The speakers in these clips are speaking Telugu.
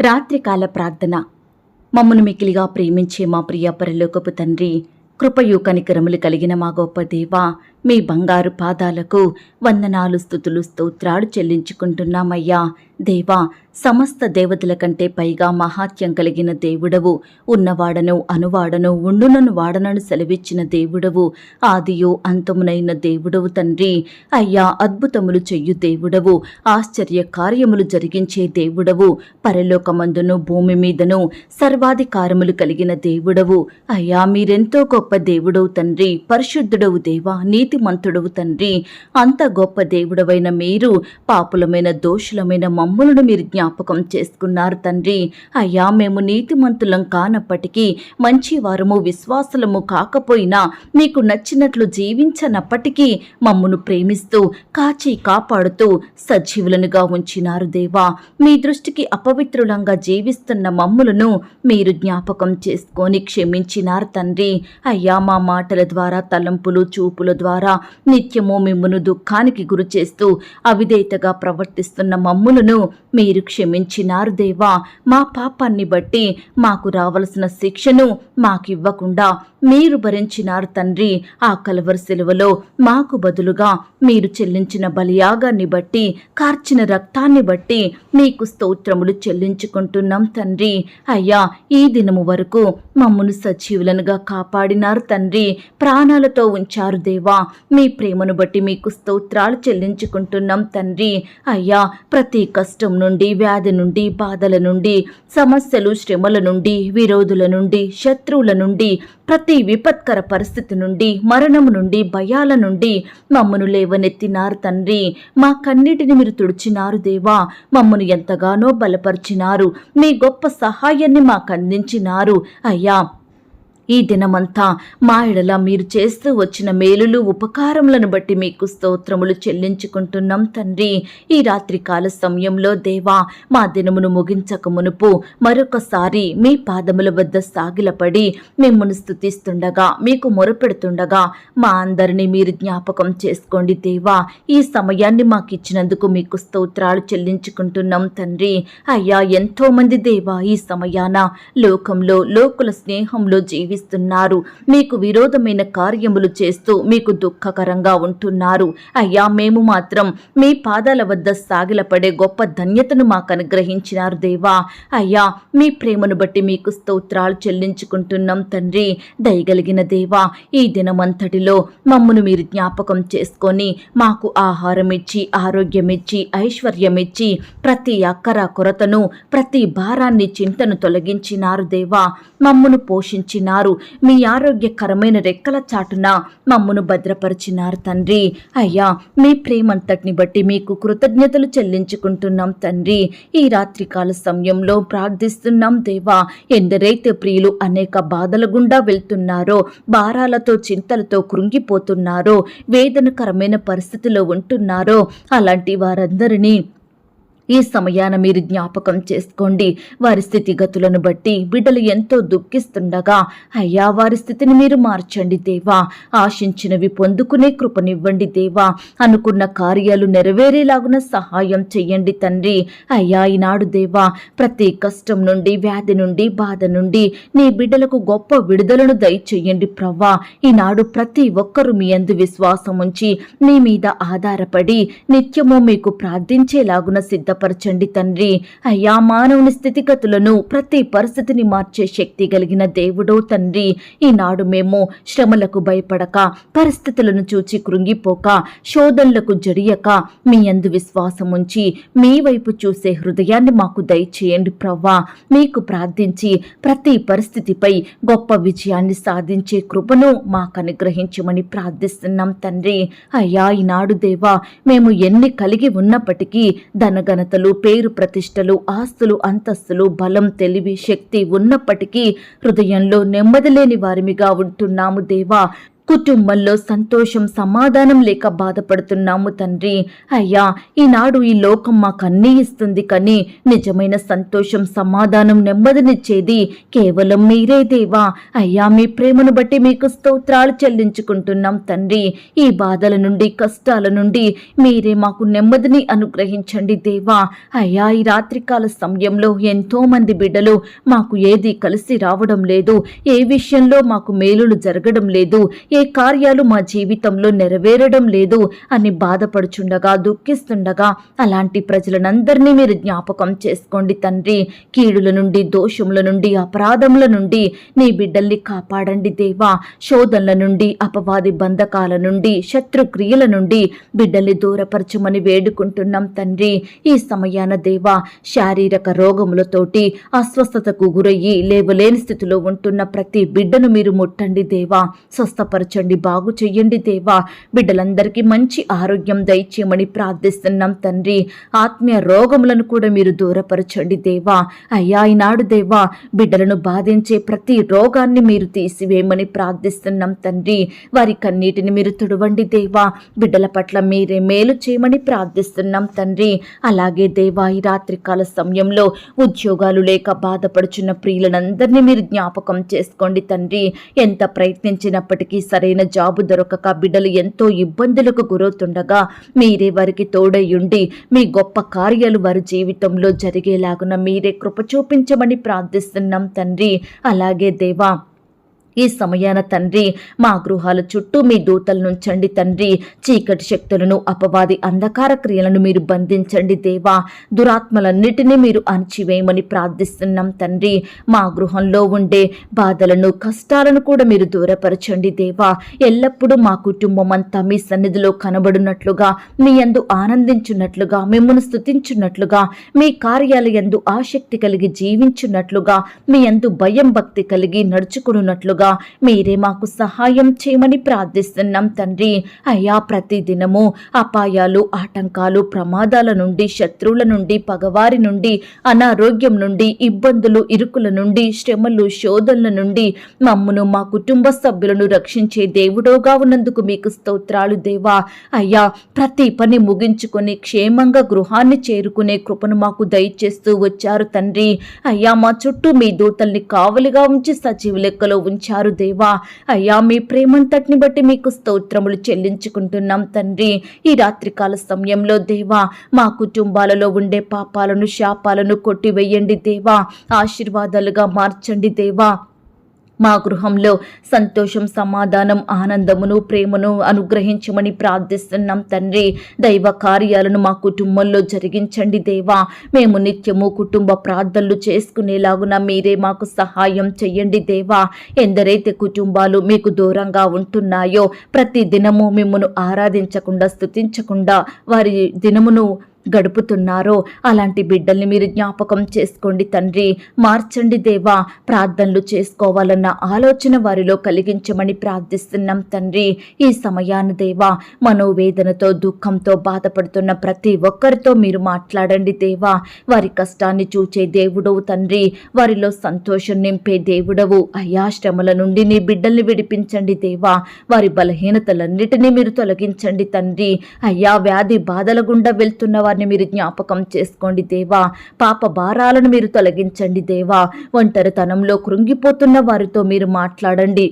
రాత్రికాల ప్రార్థన. మమ్మను మికిలిగా ప్రేమించే మా ప్రియ పరలోకపు తండ్రి కృపయు కనికరములు కలిగిన మా గొప్ప దేవ మీ బంగారు పాదాలకు వందనాలు స్థుతులు స్తోత్రాలు చెల్లించుకుంటున్నామయ్యా. దేవా సమస్త దేవతల కంటే పైగా మహాత్యం కలిగిన దేవుడవు ఉన్నవాడను అనువాడను ఉండునను వాడనను సెలవిచ్చిన దేవుడవు ఆదియో అంతమునైన దేవుడవు తండ్రి. అయ్యా అద్భుతములు చెయ్యు దేవుడవు ఆశ్చర్య కార్యములు జరిగించే దేవుడవు పరలోకమందును భూమి మీదను సర్వాధికారములు కలిగిన దేవుడవు. అయ్యా మీరెంతో గొప్ప దేవుడవు తండ్రి పరిశుద్ధుడవు దేవా నీతిమంతుడవు తండ్రి. అంత గొప్ప దేవుడవైన మీరు పాపులమైన దోషులమైన మమ్ములను మీరు జ్ఞాపకం చేసుకున్నారు తండ్రి. అయ్యా మేము నీతిమంతులం కానప్పటికీ మంచి వారము విశ్వాసులము కాకపోయినా మీకు నచ్చినట్లు జీవించనప్పటికీ మమ్మును ప్రేమిస్తూ కాచి కాపాడుతూ సజీవులనుగా ఉంచినారు దేవా. మీ దృష్టికి అపవిత్రులంగా జీవిస్తున్న మమ్ములను మీరు జ్ఞాపకం చేసుకొని క్షమించినారు తండ్రి. అయ్యా మా మాటల ద్వారా తలంపులు చూపుల ద్వారా నిత్యము మిమ్మను దుఃఖానికి గురి చేస్తూ అవిధేయతగా ప్రవర్తిస్తున్న మమ్ములను Então, మీరు క్షమించినారు దేవా. మా పాపాన్ని బట్టి మాకు రావలసిన శిక్షను మాకివ్వకుండా మీరు భరించినారు తండ్రి. ఆ కలవరి సెలవులో మాకు బదులుగా మీరు చెల్లించిన బలియాగాన్ని బట్టి కార్చిన రక్తాన్ని బట్టి మీకు స్తోత్రములు చెల్లించుకుంటున్నాం తండ్రి. అయ్యా ఈ దినము వరకు మమ్మను సజీవులనుగా కాపాడినారు తండ్రి. ప్రాణాలతో ఉంచారు దేవా. మీ ప్రేమను బట్టి మీకు స్తోత్రాలు చెల్లించుకుంటున్నాం తండ్రి. అయ్యా ప్రతి కష్టం నుండి వ్యాధి నుండి బాధల నుండి సమస్యలు శ్రమల నుండి విరోధుల నుండి శత్రువుల నుండి ప్రతి విపత్కర పరిస్థితి నుండి మరణము నుండి భయాల నుండి మమ్మను లేవనెత్తినారు తండ్రి. మా కన్నిటిని మీరు తుడిచినారు దేవా. మమ్మను ఎంతగానో బలపరిచినారు. మీ గొప్ప సహాయాన్ని మాకు అందించినారు. అయ్యా ఈ దినమంతా మా ఎడల మీరు చేస్తూ వచ్చిన మేలులు ఉపకారములను బట్టి మీకు స్తోత్రములు చెల్లించుకుంటున్నాం తండ్రి. ఈ రాత్రి కాల సమయంలో దేవా మా దినమును ముగించక మునుపు మరొకసారి మీ పాదముల వద్ద సాగిలపడి మిమ్మల్ని స్థుతిస్తుండగా మీకు మొరపెడుతుండగా మా అందరినీ మీరు జ్ఞాపకం చేసుకోండి దేవా. ఈ సమయాన్ని మాకు ఇచ్చినందుకు మీకు స్తోత్రాలు చెల్లించుకుంటున్నాం తండ్రి. అయ్యా ఎంతో మంది దేవా ఈ సమయాన లోకంలో లోకుల స్నేహంలో జీవిస్తున్నారు మీకు విరోధమైన కార్యములు చేస్తూ మీకు దుఃఖకరంగా ఉంటున్నారు. అయ్యా మేము మాత్రం మీ పాదాల వద్ద సాగిలపడే గొప్ప ధన్యతను మాకు అనుగ్రహించినారు దేవా. అయ్యా మీ ప్రేమను బట్టి మీకు స్తోత్రాలు చెల్లించుకుంటున్నాం తండ్రి. దయగలిగిన దేవా ఈ దినమంతటిలో మమ్మను మీరు జ్ఞాపకం చేసుకొని మాకు ఆహారం ఇచ్చి ఆరోగ్యమిచ్చి ఐశ్వర్యమిచ్చి ప్రతి అక్కర కొరతను ప్రతి భారాన్ని చింతను తొలగించినారు దేవా. మమ్మును పోషించినారు. మీ ఆరోగ్యకరమైన రెక్కల చాటున మమ్మను భద్రపరిచినారు తండ్రి. అయ్యా మీ ప్రేమంతటిని బట్టి మీకు కృతజ్ఞతలు చెల్లించుకుంటున్నాం తండ్రి. ఈ రాత్రికాల సమయంలో ప్రార్థిస్తున్నాం దేవా ఎందరైతే ప్రియులు అనేక బాధల గుండా వెళ్తున్నారో భారాలతో చింతలతో కృంగిపోతున్నారో వేదనకరమైన పరిస్థితిలో ఉంటున్నారో అలాంటి వారందరినీ ఈ సమయాన మీరు జ్ఞాపకం చేసుకోండి. వారి స్థితిగతులను బట్టి బిడ్డలు ఎంతో దుఃఖిస్తుండగా అయ్యా వారి స్థితిని మీరు మార్చండి దేవా. ఆశించినవి పొందుకునే కృపనివ్వండి దేవా. అనుకున్న కార్యాలు నెరవేరేలాగున సహాయం చెయ్యండి తండ్రి. అయ్యా ఈనాడు దేవా ప్రతి కష్టం నుండి వ్యాధి నుండి బాధ నుండి నీ బిడ్డలకు గొప్ప విడుదలను దయచేయండి ప్రవ్వా. ఈనాడు ప్రతి ఒక్కరూ మీ అందు విశ్వాసం ఉంచి నీ మీద ఆధారపడి నిత్యము మీకు ప్రార్థించేలాగున సిద్ధ బలపరచండి తండ్రి. అయ్యా మానవుని స్థితిగతులను ప్రతి పరిస్థితిని మార్చే శక్తి కలిగిన దేవుడో తండ్రి. ఈనాడు మేము శ్రమలకు భయపడక పరిస్థితులను చూచి కృంగిపోక శోధనలకు జడియక మీ అందు విశ్వాసం ఉంచి మీ వైపు చూసే హృదయాన్ని మాకు దయచేయండి ప్రవ్వా. మీకు ప్రార్థించి ప్రతి పరిస్థితిపై గొప్ప విజయాన్ని సాధించే కృపను మాకు అనుగ్రహించమని ప్రార్థిస్తున్నాం తండ్రి. అయ్యా ఈనాడు దేవా మేము ఎన్ని కలిగి ఉన్నప్పటికీ ఘనతలు పేరు ప్రతిష్టలు ఆస్తులు అంతస్తులు బలం తెలివి శక్తి ఉన్నప్పటికీ హృదయంలో నెమ్మది లేని వారిమిగా ఉంటున్నాము దేవా. కుటుంబంలో సంతోషం సమాధానం లేక బాధపడుతున్నాము తండ్రి. అయ్యా ఈనాడు ఈ లోకం మాకు అన్నీ ఇస్తుంది కానీ నిజమైన సంతోషం సమాధానం నెమ్మదినిచ్చేది కేవలం మీరే దేవా. అయ్యా మీ ప్రేమను బట్టి మీకు స్తోత్రాలు చెల్లించుకుంటున్నాం తండ్రి. ఈ బాధల నుండి కష్టాల నుండి మీరే మాకు నెమ్మదిని అనుగ్రహించండి దేవా. అయ్యా ఈ రాత్రికాల సమయంలో ఎంతో మంది బిడ్డలు మాకు ఏది కలిసి రావడం లేదు. ఏ విషయంలో మాకు మేలులు జరగడం లేదు. ఏ కార్యాలు మా జీవితంలో నెరవేరడం లేదు అని బాధపడుచుండగా దుఃఖిస్తుండగా అలాంటి ప్రజలనందరినీ మీరు జ్ఞాపకం చేసుకోండి తండ్రి. కీడుల నుండి దోషముల నుండి అపరాధముల నుండి నీ బిడ్డల్ని కాపాడండి దేవా. శోధనల నుండి అపవాది బంధకాల నుండి శత్రుక్రియల నుండి బిడ్డల్ని దూరపరచమని వేడుకుంటున్నాం తండ్రి. ఈ సమయాన దేవా శారీరక రోగములతోటి అస్వస్థతకు గురయ్యి లేవలేని స్థితిలో ఉంటున్న ప్రతి బిడ్డను మీరు ముట్టండి దేవా. స్వస్థపరచండి బాగు చెయ్యండి దేవా. బిడ్డలందరికీ మంచి ఆరోగ్యం దయచేయమని ప్రార్థిస్తున్నాం తండ్రి. ఆత్మీయ రోగములను కూడా మీరు దూరపరచండి దేవా. అయ్యా ఈనాడు దేవా బిడ్డలను బాధించే ప్రతి రోగాన్ని మీరు తీసివేయమని ప్రార్థిస్తున్నాం తండ్రి. వారి కన్నీటిని మీరు తుడవండి దేవా. బిడ్డల పట్ల మీరే మేలు చేయమని ప్రార్థిస్తున్నాం తండ్రి. అలాగే దేవా ఈ రాత్రికాల సమయంలో ఉద్యోగాలు లేక బాధపడుచున్న ప్రియులనందరినీ మీరు జ్ఞాపకం చేసుకోండి తండ్రి. ఎంత ప్రయత్నించినప్పటికీ సరైన జాబు దొరకక బిడ్డలు ఎంతో ఇబ్బందులకు గురవుతుండగా మీరే వారికి తోడయ్యుండి మీ గొప్ప కార్యాలు వారి జీవితంలో జరిగేలాగున మీరే కృప చూపించమని ప్రార్థిస్తున్నాం తండ్రి. అలాగే దేవా ఈ సమయాన తండ్రి మా గృహాల చుట్టూ మీ దూతలు నుంచండి తండ్రి చీకటి శక్తులను అపవాది అంధకార క్రియలను మీరు బంధించండి దేవా. దురాత్మలన్నిటినీ మీరు అణచివేయమని ప్రార్థిస్తున్నాం తండ్రి. మా గృహంలో ఉండే బాధలను కష్టాలను కూడా మీరు దూరపరచండి దేవా. ఎల్లప్పుడూ మా కుటుంబం అంతా మీ సన్నిధిలో కనబడినట్లుగా మీ యందు ఆనందించున్నట్లుగా మిమ్మల్ని స్థుతించున్నట్లుగా మీ కార్యాలయందు ఆసక్తి కలిగి జీవించున్నట్లుగా మీ యందు భయం భక్తి కలిగి నడుచుకున్నట్లుగా మీరే మాకు సహాయం చేయమని ప్రార్థిస్తున్నాం తండ్రి. అయ్యా ప్రతి దినము అపాయాలు ఆటంకాలు ప్రమాదాల నుండి శత్రువుల నుండి పగవారి నుండి అనారోగ్యం నుండి ఇబ్బందులు ఇరుకుల నుండి శ్రమలు శోధనల నుండి మమ్మను మా కుటుంబ సభ్యులను రక్షించే దేవుడోగా ఉన్నందుకు మీకు స్తోత్రాలు దేవా. అయ్యా ప్రతి పని ముగించుకొని క్షేమంగా గృహాన్ని చేరుకునే కృపను మాకు దయచేస్తూ వచ్చారు తండ్రి. అయ్యా మా చుట్టూ మీ దూతల్ని కావలిగా ఉంచి సజీవ లెక్కలో ఉంచారు. దేవా. అయ్యా మీ ప్రేమంతటిని బట్టి మీకు స్తోత్రములు చెల్లించుకుంటున్నాం తండ్రి. ఈ రాత్రికాల సమయంలో దేవా మా కుటుంబాలలో ఉండే పాపాలను శాపాలను కొట్టివేయండి దేవా. ఆశీర్వాదాలుగా మార్చండి దేవా. మా గృహంలో సంతోషం సమాధానం ఆనందమును ప్రేమను అనుగ్రహించమని ప్రార్థిస్తున్నాం తండ్రి. దైవ కార్యాలను మా కుటుంబంలో జరిగించండి దేవా. మేము నిత్యము కుటుంబ ప్రార్థనలు చేసుకునేలాగున మీరే మాకు సహాయం చెయ్యండి దేవా. ఎందరైతే కుటుంబాలు మీకు దూరంగా ఉంటున్నాయో ప్రతి దినము మిమ్మను ఆరాధించకుండా స్థుతించకుండా వారి దినమును గడుపుతున్నారో? అలాంటి బిడ్డల్ని మీరు జ్ఞాపకం చేసుకోండి తండ్రి. మార్చండి దేవా. ప్రార్థనలు చేసుకోవాలన్న ఆలోచన వారిలో కలిగించమని ప్రార్థిస్తున్నాం తండ్రి. ఈ సమయాన దేవా మనోవేదనతో దుఃఖంతో బాధపడుతున్న ప్రతి ఒక్కరితో మీరు మాట్లాడండి దేవా. వారి కష్టాన్ని చూచే దేవుడవు తండ్రి. వారిలో సంతోషం నింపే దేవుడవు. అయ్యా శ్రమల నుండి నీ బిడ్డల్ని విడిపించండి దేవా. వారి బలహీనతలన్నిటినీ మీరు తొలగించండి తండ్రి. అయ్యా వ్యాధి బాధల గుండా వెళ్తున్న వారిని మీరు జ్ఞాపకం చేసుకోండి దేవా. పాప భారాలను మీరు తొలగించండి దేవా. ఒంటరితనంలో కృంగిపోతున్న వారితో మీరు మాట్లాడండి.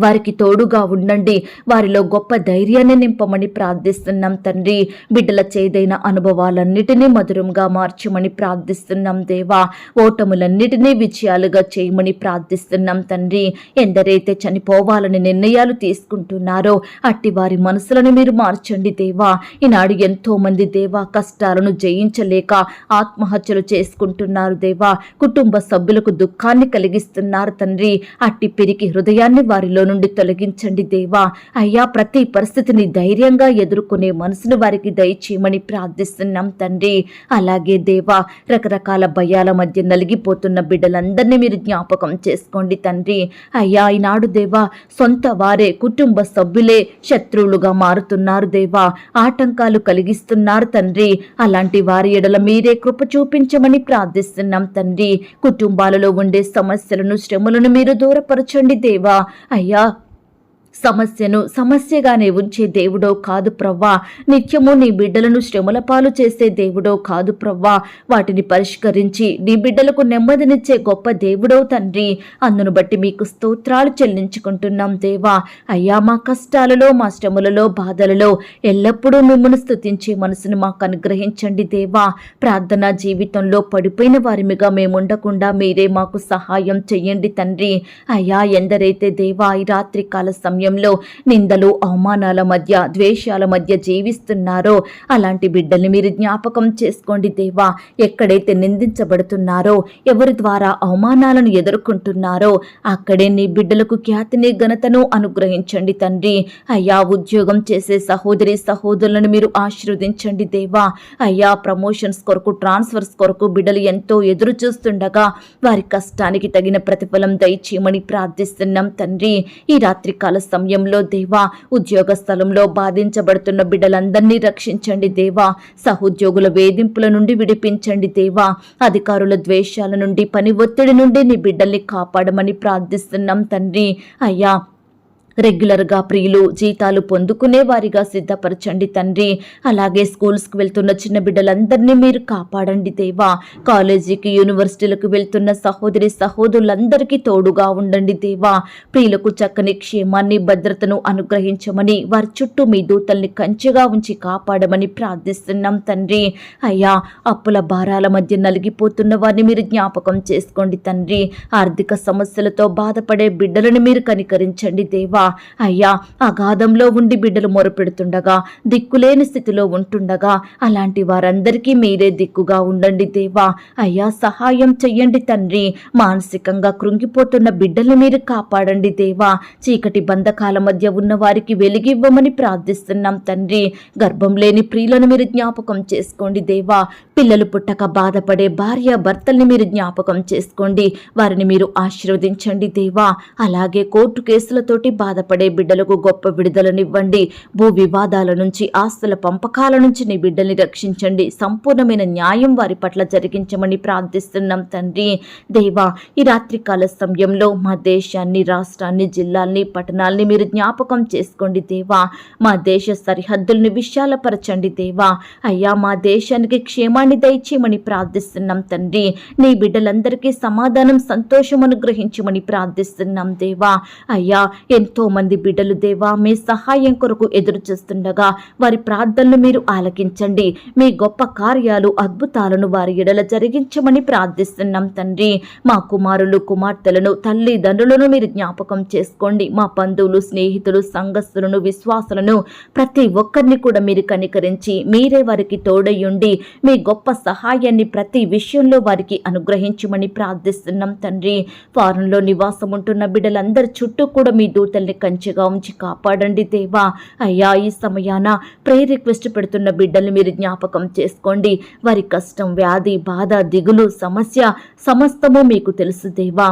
వారికి తోడుగా ఉండండి. వారిలో గొప్ప ధైర్యాన్ని నింపమని ప్రార్థిస్తున్నాం తండ్రి. బిడ్డల చేదైన అనుభవాలన్నిటినీ మధురంగా మార్చమని ప్రార్థిస్తున్నాం దేవా. ఓటములన్నిటినీ విజయాలుగా చేయమని ప్రార్థిస్తున్నాం తండ్రి. ఎందరైతే చనిపోవాలని నిర్ణయాలు తీసుకుంటున్నారో అట్టి వారి మనసులను మీరు మార్చండి దేవా. ఈనాడు ఎంతో మంది దేవా కష్టాలను జయించలేక ఆత్మహత్యలు చేసుకుంటున్నారు దేవా. కుటుంబ సభ్యులకు దుఃఖాన్ని కలిగిస్తున్నారు తండ్రి. అట్టి పెరిగి హృదయాన్ని వారిలో నుండి తొలగించండి దేవా. అయ్యా ప్రతి పరిస్థితిని ధైర్యంగా ఎదుర్కొనే మనసును వారికి దయచేయమని ప్రార్థిస్తున్నాం తండ్రి. అలాగే దేవా రకరకాల భయాల మధ్య నలిగిపోతున్న బిడ్డలందరినీ మీరు జ్ఞాపకం చేసుకోండి తండ్రి. అయ్యా ఈనాడు దేవా సొంత వారే కుటుంబ సభ్యులే శత్రువులుగా మారుతున్నారు దేవా. ఆటంకాలు కలిగిస్తున్నారు తండ్రి. అలాంటి వారి ఎడల మీరే కృప చూపించమని ప్రార్థిస్తున్నాం తండ్రి. కుటుంబాలలో ఉండే సమస్యలను శ్రమలను మీరు దూరపరచండి దేవా. అయ్యా 있고요. సమస్యను సమస్యగానే ఉంచే దేవుడో కాదు ప్రవ్వా. నిత్యము నీ బిడ్డలను శ్రమల పాలు చేసే దేవుడో కాదు ప్రవ్వా. వాటిని పరిష్కరించి నీ బిడ్డలకు నెమ్మదినిచ్చే గొప్ప దేవుడో తండ్రి. అందును బట్టి మీకు స్తోత్రాలు చెల్లించుకుంటున్నాం దేవా. అయ్యా మా కష్టాలలో మా శ్రమలలో బాధలలో ఎల్లప్పుడూ మిమ్మల్ని స్థుతించే మనసును మాకు అనుగ్రహించండి దేవా. ప్రార్థనా జీవితంలో పడిపోయిన వారిమిగా మేముండకుండా మీరే మాకు సహాయం చెయ్యండి తండ్రి. అయ్యా ఎందరైతే దేవా ఈ రాత్రి కాల సమయంలో నిందలు అవమానాల మధ్య ద్వేషాల మధ్య జీవిస్తున్నారో? అలాంటి బిడ్డల్ని మీరు జ్ఞాపకం చేసుకోండి దేవా. ఎక్కడైతే నిందించబడుతున్నారో ఎవరి ద్వారా అవమానాలను ఎదుర్కొంటున్నారో అక్కడే నీ బిడ్డలకు ఖ్యాతిని ఘనతను అనుగ్రహించండి తండ్రి. అయ్యా ఉద్యోగం చేసే సహోదరి సహోదరులను మీరు ఆశీర్వదించండి దేవా. అయ్యా ప్రమోషన్స్ కొరకు ట్రాన్స్ఫర్స్ కొరకు బిడ్డలు ఎంతో ఎదురు చూస్తుండగా వారి కష్టానికి తగిన ప్రతిఫలం దయచేయమని ప్రార్థిస్తున్నాం తండ్రి. ఈ రాత్రికాల సమయంలో దేవా ఉద్యోగ స్థలంలో బాధించబడుతున్న బిడ్డలందరినీ రక్షించండి దేవా. సహోద్యోగుల వేధింపుల నుండి విడిపించండి దేవా. అధికారుల ద్వేషాల నుండి పని ఒత్తిడి నుండి నీ బిడ్డల్ని కాపాడమని ప్రార్థిస్తున్నాం తండ్రి. అయ్యా రెగ్యులర్గా ప్రియులు జీతాలు పొందుకునే వారిగా సిద్ధపరచండి తండ్రి. అలాగే స్కూల్స్కి వెళ్తున్న చిన్న బిడ్డలందరినీ మీరు కాపాడండి దేవా. కాలేజీకి యూనివర్సిటీలకు వెళ్తున్న సహోదరి సహోదరులందరికీ తోడుగా ఉండండి దేవా. ప్రియులకు చక్కని క్షేమాన్ని భద్రతను అనుగ్రహించమని వారి చుట్టూ మీ దూతల్ని కంచెగా ఉంచి కాపాడమని ప్రార్థిస్తున్నాం తండ్రి. అయ్యా అప్పుల భారాల మధ్య నలిగిపోతున్న వారిని మీరు జ్ఞాపకం చేసుకోండి తండ్రి. ఆర్థిక సమస్యలతో బాధపడే బిడ్డలను మీరు కనికరించండి దేవా. అయ్యా అగాధంలో ఉండి బిడ్డలు మొరపెడుతుండగా దిక్కులేని స్థితిలో ఉంటుండగా అలాంటి వారందరికీ మీరే దిక్కుగా ఉండండి దేవా. అయ్యా సహాయం చెయ్యండి తండ్రి. మానసికంగా కృంగిపోతున్న బిడ్డల్ని మీరు కాపాడండి దేవా. చీకటి బంధకాల మధ్య ఉన్న వారికి వెలిగివ్వమని ప్రార్థిస్తున్నాం తండ్రి. గర్భం లేని ప్రియులను మీరు జ్ఞాపకం చేసుకోండి దేవా. పిల్లలు పుట్టక బాధపడే భార్య భర్తల్ని మీరు జ్ఞాపకం చేసుకోండి. వారిని మీరు ఆశీర్వదించండి దేవా. అలాగే కోర్టు కేసులతోటి బాధపడే బిడ్డలకు గొప్ప విడుదలనివ్వండి. భూ వివాదాల నుంచి ఆస్తుల పంపకాల నుంచి నీ బిడ్డల్ని రక్షించండి. సంపూర్ణమైన న్యాయం వారి పట్ల జరిగించమని ప్రార్థిస్తున్నాం తండ్రి. దేవా ఈ రాత్రికాల సమయంలో మా దేశాన్ని రాష్ట్రాన్ని జిల్లాల్ని పట్టణాల్ని మీరు జ్ఞాపకం చేసుకోండి దేవా. మా దేశ సరిహద్దుల్ని విశాలపరచండి దేవా. అయ్యా మా దేశానికి క్షేమాన్ని దయచేయమని ప్రార్థిస్తున్నాం తండ్రి. నీ బిడ్డలందరికీ సమాధానం సంతోషం అనుగ్రహించమని ప్రార్థిస్తున్నాం దేవా. అయ్యా ఎంతో మంది బిడ్డలు దేవా మీ సహాయం కొరకు ఎదురు చూస్తుండగా వారి ప్రార్థనలు మీరు ఆలకించండి. మీ గొప్ప కార్యాలు అద్భుతాలను వారి ఎడల జరిగించమని ప్రార్థిస్తున్నాం తండ్రి. మా కుమారులు కుమార్తెలను తల్లిదండ్రులను మీరు జ్ఞాపకం చేసుకోండి. మా బంధువులు స్నేహితులు సంఘస్థులను విశ్వాసులను ప్రతి ఒక్కరిని కూడా మీరు కనికరించి మీరే వారికి తోడయ్యుండి మీ గొప్ప సహాయాన్ని ప్రతి విషయంలో వారికి అనుగ్రహించమని ప్రార్థిస్తున్నాం తండ్రి. ఫారంలో నివాసం ఉంటున్న బిడ్డలందరి చుట్టూ కూడా మీ దూతల్ని కంచెగా ఉంచి కాపాడండి దేవా. అయ్యా ఈ సమయాన ప్రే రిక్వెస్ట్ పెడుతున్న బిడ్డల్ని మీరు జ్ఞాపకం చేసుకోండి. వారి కష్టం వ్యాధి బాధ దిగులు సమస్య సమస్తము మీకు తెలుసు దేవా.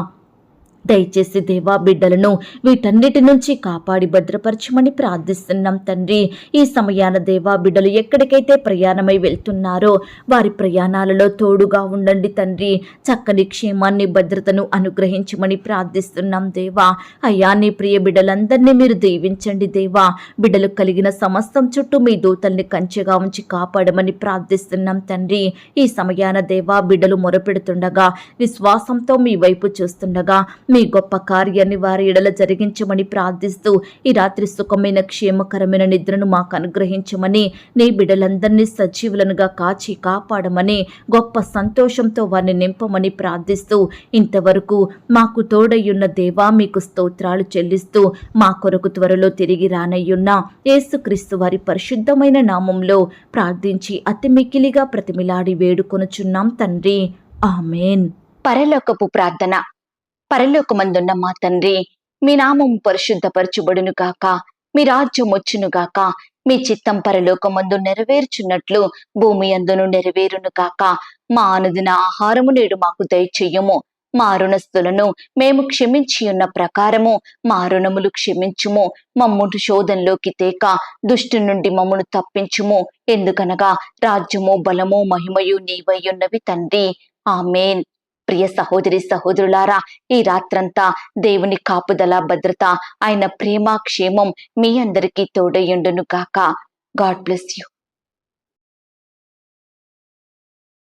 దయచేసి దేవా బిడ్డలను వీటన్నిటి నుంచి కాపాడి భద్రపరచమని ప్రార్థిస్తున్నాం తండ్రి. ఈ సమయాన దేవా బిడ్డలు ఎక్కడికైతే ప్రయాణమై వెళ్తున్నారో వారి ప్రయాణాలలో తోడుగా ఉండండి తండ్రి. చక్కని క్షేమాన్ని భద్రతను అనుగ్రహించమని ప్రార్థిస్తున్నాం దేవా. అయ్యా నీ ప్రియ బిడ్డలందరినీ మీరు దీవించండి దేవా. బిడ్డలు కలిగిన సమస్తం చుట్టూ మీ దూతల్ని కంచెగా ఉంచి కాపాడమని ప్రార్థిస్తున్నాం తండ్రి. ఈ సమయాన దేవా బిడ్డలు మొరపెడుతుండగా విశ్వాసంతో మీ వైపు చూస్తుండగా మీ గొప్ప కార్యాన్ని వారి ఎడల జరిగించమని ప్రార్థిస్తూ ఈ రాత్రి సుఖమైన క్షేమకరమైన నిద్రను మాకు అనుగ్రహించమని నీ బిడ్డలందరినీ సజీవులనుగా కాచి కాపాడమని గొప్ప సంతోషంతో వారిని నింపమని ప్రార్థిస్తూ ఇంతవరకు మాకు తోడయ్యున్న దేవా మీకు స్తోత్రాలు చెల్లిస్తూ మా కొరకు త్వరలో తిరిగి రానయ్యున్న యేసుక్రీస్తు వారి పరిశుద్ధమైన నామంలో ప్రార్థించి అతి మిక్కిలిగా ప్రతిమిలాడి వేడుకొనుచున్నాం తండ్రి. ఆమెన్. పరలోకపు ప్రార్థన. పరలోకమందున్న మా తండ్రి మీ నామం పరిశుద్ధపరచుబడును గాక మీ రాజ్యం వచ్చును గాక మీ చిత్తం పరలోకమందు నెరవేర్చున్నట్లు భూమి అందును నెరవేరును గాక మా అనుదిన ఆహారము నేడు మాకు దయచెయ్యము మా రుణస్థులను మేము క్షమించి ఉన్న ప్రకారము మా రుణములు క్షమించుము. మమ్మును శోధంలోకి తేక దుష్టు నుండి మమ్మను తప్పించుము. ఎందుకనగా రాజ్యము బలము మహిమయు నీవయ్యున్నవి తండ్రి. ఆమెన్. ప్రియ సహోదరి సహోదరులారా ఈ రాత్రంతా దేవుని కాపుదల భద్రత ఆయన ప్రేమ క్షేమం మీ అందరికీ తోడయ్యుండును గాక. God bless you.